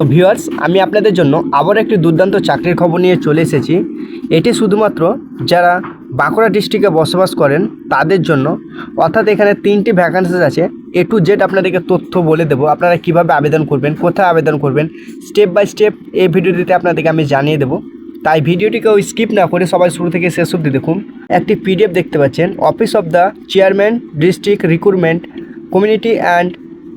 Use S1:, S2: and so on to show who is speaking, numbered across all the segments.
S1: Viewers, আমি আপনাদের জন্য আবার একটি দুর্দান্ত চাকরির খবর নিয়ে চলে এসেছি। এটি শুধুমাত্র যারা বাঁকুড়া ডিস্ট্রিক্টে বসবাস করেন, তাদের জন্য। অর্থাৎ এখানে তিনটি ভ্যাকান্সিস আছে। এ টু জেড আপনাদেরকে তথ্য বলে দেবো। আপনারা কীভাবে আবেদন করবেন, কোথায় আবেদন করবেন স্টেপ বাই স্টেপ এই ভিডিওটিতে আপনাদেরকে আমি জানিয়ে দেবো। তাই ভিডিওটিকেও স্কিপ না করে সবাই শুরু থেকে শেষ অবধি দেখুন। একটি পিডিএফ দেখতে পাচ্ছেন। Office of the chairman district recruitment community and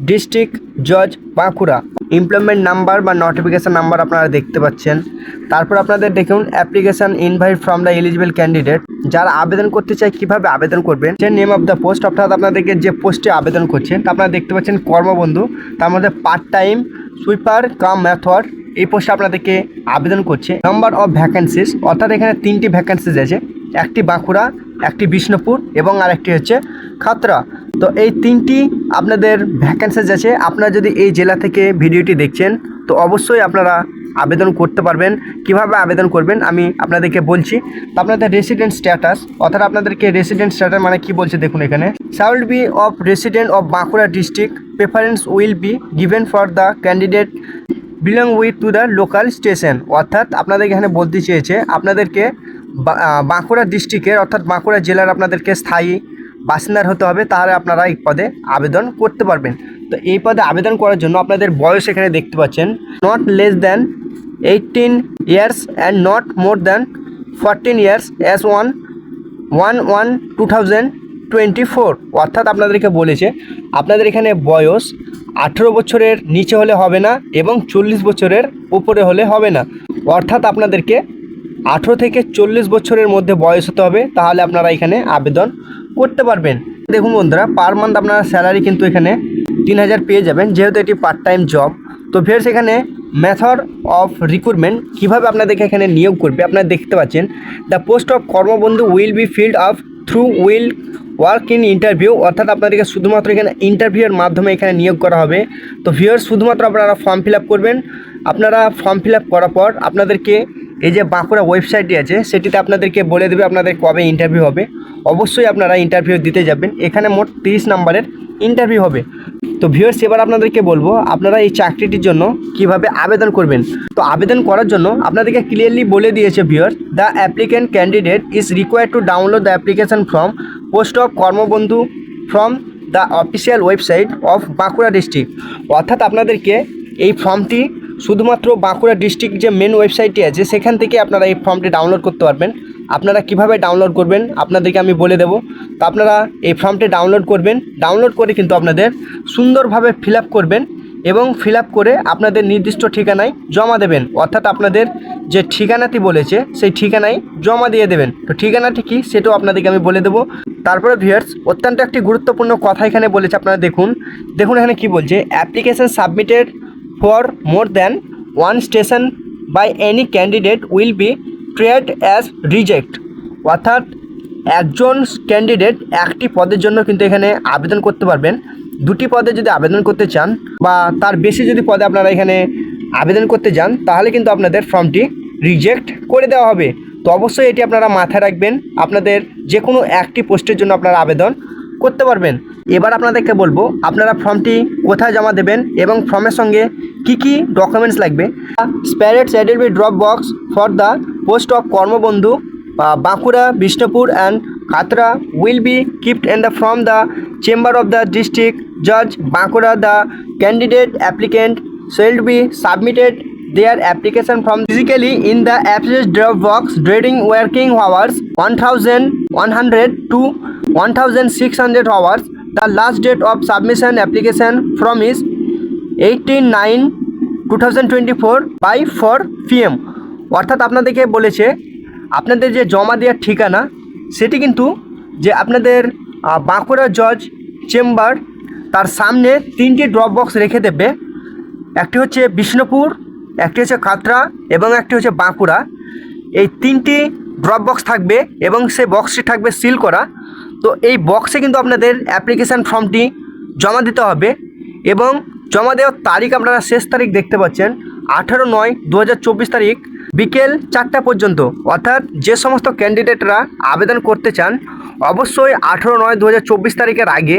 S1: district জজ বাঁকুড়া। ইমপ্লয়মেন্ট নাম্বার বা নোটিফিকেশান নাম্বার আপনারা দেখতে পাচ্ছেন। তারপর আপনাদের দেখুন application invite from the eligible candidate যারা আবেদন করতে চায় কীভাবে আবেদন করবেন যে নেম অফ দ্য পোস্ট অর্থাৎ আপনাদেরকে যে পোস্টে আবেদন করছেন তা আপনারা দেখতে পাচ্ছেন কর্মবন্ধু। তার মধ্যে part time sweeper cum method এই পোস্টে আপনাদেরকে আবেদন করছে। নাম্বার অফ ভ্যাকেন্সিস অর্থাৎ এখানে তিনটি ভ্যাকেন্সিস আছে। একটি বাঁকুড়া, একটি বিষ্ণুপুর এবং আরেকটি হচ্ছে খাতরা তো এই তিনটি আপনাদের ভ্যাকেন্সিস আছে। আপনারা যদি এই জেলা থেকে ভিডিওটি দেখছেন, তো অবশ্যই আপনারা আবেদন করতে পারবেন। কীভাবে আবেদন করবেন আমি আপনাদেরকে বলছি। তো আপনাদের রেসিডেন্ট স্ট্যাটাস অর্থাৎ আপনাদেরকে রেসিডেন্ট স্ট্যাটাস মানে কি বলছে দেখুন এখানে। Should be of resident of Bankura district preference will be given for the candidate belong with to the local station অর্থাৎ আপনাদের এখানে বলতে চেয়েছে, আপনাদেরকে বাঁকুড়া ডিস্ট্রিক্টের অর্থাৎ বাঁকুড়া জেলার আপনাদেরকে স্থায়ী বাসিন্দার হতে হবে, তাহলে আপনারা এই পদে আবেদন করতে পারবেন। তো এই পদে আবেদন করার জন্য আপনাদের বয়স এখানে দেখতে পাচ্ছেন not less than eighteen years and not more than fourteen years as one one one two thousand twenty four অর্থাৎ আপনাদেরকে বলেছে, আপনাদের এখানে বয়স আঠেরো বছরের নিচে হলে হবে না এবং চল্লিশ বছরের উপরে হলে হবে না। অর্থাৎ আপনাদেরকে আঠেরো থেকে চল্লিশ বছরের মধ্যে বয়স হতে হবে, তাহলে আপনারা এখানে আবেদন করতে পারবেন। দেখুন বন্ধুরা পার মান্থ আপনারা স্যালারি কিন্তু এখানে তিন হাজার পেয়ে যাবেন, যেহেতু এটি পার্ট টাইম জব তো ফের সেখানে মেথড অফ রিক্রুটমেন্ট কীভাবে আপনাদেরকে এখানে নিয়োগ করবে, আপনারা দেখতে পাচ্ছেন। The post of Karmabandhu will be filled up through will work in interview অর্থাৎ আপনাদেরকে শুধুমাত্র এখানে ইন্টারভিউয়ের মাধ্যমে এখানে নিয়োগ করা হবে। তো ভিউয়ার শুধুমাত্র আপনারা ফর্ম ফিল করবেন। আপনারা ফর্ম ফিল করার পর আপনাদেরকে এই যে বাঁকুড়া ওয়েবসাইটটি আছে, সেটিতে আপনাদেরকে বলে দেবে আপনাদের কবে ইন্টারভিউ হবে। অবশ্যই আপনারা ইন্টারভিউ দিতে যাবেন। এখানে মোট তিরিশ নাম্বারের ইন্টারভিউ হবে। তো ভিউয়ার্স এবার আপনাদেরকে বলব, আপনারা এই চাকরিটির জন্য কীভাবে আবেদন করবেন? তো আবেদন করার জন্য আপনাদেরকে ক্লিয়ারলি বলে দিয়েছে viewers the applicant candidate is required to download the application from post of Karmabandhu from the official website of Bankura district অর্থাৎ আপনাদেরকে এই ফর্মটি শুধুমাত্র বাঁকুড়া ডিস্ট্রিক্ট যে মেন ওয়েবসাইটটি আছে, সেখান থেকে আপনারা এই ফর্মটি ডাউনলোড করতে পারবেন। আপনারা কীভাবে ডাউনলোড করবেন, আপনাদেরকে আমি বলে দেবো। তো আপনারা এই ফর্মটি ডাউনলোড করবেন ডাউনলোড করে কিন্তু আপনাদের সুন্দরভাবে ফিল করবেন এবং ফিল করে আপনাদের নির্দিষ্ট ঠিকানায় জমা দেবেন। অর্থাৎ আপনাদের যে ঠিকানাটি বলেছে, সেই ঠিকানায় জমা দিয়ে দেবেন। তো ঠিকানাটি কি, সেটাও আপনাদেরকে আমি বলে দেবো। তারপরে ভিউয়ার্স অত্যন্ত একটি গুরুত্বপূর্ণ কথা এখানে বলেছে, আপনারা দেখুন। দেখুন এখানে কি বলছে application submitted for more than one station by any candidate will be treated as reject অর্থাৎ একজন ক্যান্ডিডেট একটি পদের জন্য কিন্তু এখানে আবেদন করতে পারবেন। দুটি পদে যদি আবেদন করতে চান বা তার বেশি যদি পদে আপনারা এখানে আবেদন করতে যান, তাহলে কিন্তু আপনাদের ফর্মটি রিজেক্ট করে দেওয়া হবে। তো অবশ্যই এটি আপনারা মাথায় রাখবেন, আপনাদের যে কোনো একটি পোস্টের জন্য আপনারা আবেদন করতে পারবেন। এবার আপনাদেরকে বলব, আপনারা ফর্মটি কোথায় জমা দেবেন এবং ফর্মের সঙ্গে কী কী ডকুমেন্টস লাগবে? Separate saddle be drop box for the post of Karmabandhu Bankura, Bishnupur and Katra will be kept in the from the chamber of the district জজ Bankura the candidate applicant shall be submitted their application form physically in the applies drop box during working hours one thousand one hundred to one thousand six hundred hours the last date of submission application form is 18 9 2024 by 4 pm অর্থাৎ আপনাদেরকে বলেছে, আপনাদের যে জমা দেওয়ার ঠিকানা, সেটি কিন্তু যে আপনাদের বাঁকুড়া জজ চেম্বার তার সামনে তিনটি ড্রপ বক্স রেখে দেবে। একটি হচ্ছে বিষ্ণুপুর, একটি হচ্ছে কাতরা এবং একটি হচ্ছে বাঁকুড়া। এই তিনটি ড্রপ বক্স থাকবে এবং সেই বক্সটি থাকবে সিল করা। তো এই বক্সে কিন্তু আপনাদের অ্যাপ্লিকেশান ফর্মটি জমা দিতে হবে এবং জমা দেওয়ার তারিখ আপনারা শেষ তারিখ দেখতে পাচ্ছেন, আঠারো নয় দু তারিখ বিকেল চারটা পর্যন্ত। অর্থাৎ যে সমস্ত ক্যান্ডিডেটরা আবেদন করতে চান, অবশ্যই আঠেরো নয় দু তারিখের আগে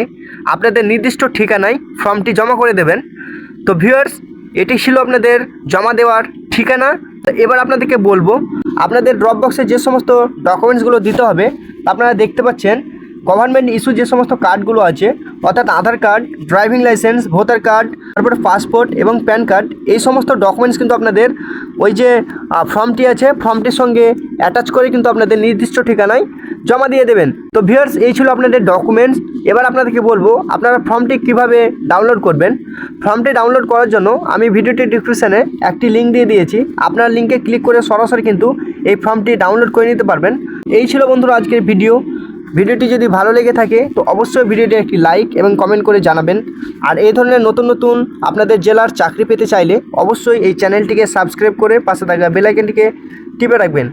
S1: আপনাদের নির্দিষ্ট ঠিকানায় ফর্মটি জমা করে দেবেন। তো ভিউয়ার্স, এটি ছিল আপনাদের জমা দেওয়ার ঠিকানা। তো এবার আপনাদেরকে বলব, আপনাদের ড্রপ বক্সে যে সমস্ত ডকুমেন্টসগুলো দিতে হবে, আপনারা দেখতে পাচ্ছেন গভর্নমেন্ট ইস্যু যে সমস্ত কার্ডগুলো আছে, অর্থাৎ Aadhaar card, driving licence, voter card, তারপরে পাসপোর্ট এবং প্যান কার্ড, এই সমস্ত ডকুমেন্টস কিন্তু আপনাদের ওই যে ফর্মটি আছে, ফর্মটির সঙ্গে অ্যাটাচ করে কিন্তু আপনাদের নির্দিষ্ট ঠিকানায় জমা দিয়ে দেবেন। তো ভিউয়ার্স, এই ছিল আপনাদের ডকুমেন্টস। এবার আপনাদেরকে বলব, আপনারা ফর্মটি কীভাবে ডাউনলোড করবেন। ফর্মটি ডাউনলোড করার জন্য আমি ভিডিওটি ডিসক্রিপশানে একটি লিঙ্ক দিয়ে দিয়েছি। আপনার লিঙ্কে ক্লিক করে সরাসরি কিন্তু এই ফর্মটি ডাউনলোড করে নিতে পারবেন। এই ছিল বন্ধুরা আজকের ভিডিও। ভিডিওটি যদি ভালো লেগে থাকে, তো অবশ্যই ভিডিওটি একটি লাইক এবং কমেন্ট করে জানাবেন। আর এই ধরনের নতুন নতুন আপনাদের জেলার চাকরি পেতে চাইলে অবশ্যই এই চ্যানেলটিকে সাবস্ক্রাইব করে পাশে থাকা বেলাইকেনটিকে টিপে রাখবেন।